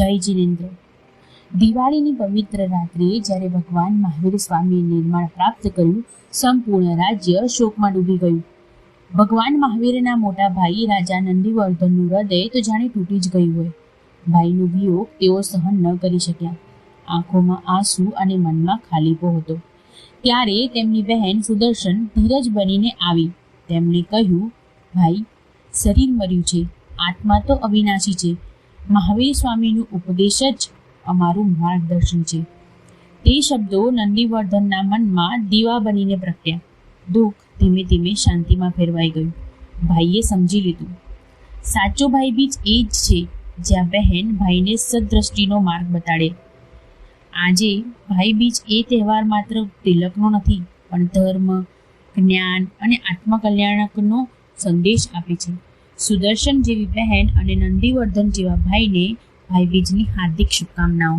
જય જીનેન્દ્ર. દિવાળીની પવિત્ર રાત્રે જ્યારે ભગવાન મહાવીર સ્વામીએ નિર્માણ પ્રાપ્ત કર્યું, સંપૂર્ણ રાજ્ય શોકમાં ડૂબી ગયું. ભગવાન મહાવીરના મોટા ભાઈ રાજા નંદીવર્ધનનું હૃદય તો જાણે તૂટી જ ગયું હોય. ભાઈનો વિયોગ તેઓ સહન ન કરી શક્યા. આંખોમાં આંસુ અને મનમાં ખાલીપો હતો. ત્યારે તેમની બહેન સુદર્શન ધીરજ બનીને આવી. તેમણે કહ્યું, ભાઈ, શરીર મર્યું છે. આત્મા તો અવિનાશી છે. મહાવીર સ્વામીનું ઉપદેશ જ અમારું માર્ગદર્શન છે. તે શબ્દો નંદીવર્ધનના મનમાં દીવા બનીને પ્રગટ્યા. દુઃખ ધીમે ધીમે શાંતિમાં ફેરવાઈ ગયું. ભાઈએ સમજી લીધું. સાચો ભાઈ બીજ એ જ છે, જ્યાં બહેન ભાઈને સદ્દ્રષ્ટિનો માર્ગ બતાડે. આજે ભાઈ બીજ એ તહેવાર માત્ર તિલકનો નથી, પણ ધર્મ, જ્ઞાન અને આત્મકલ્યાણકનો સંદેશ આપે છે. સુદર્શન જેવી બહેન અને નંદીવર્ધન જેવા ભાઈને ભાઈબીજની હાર્દિક શુભકામનાઓ.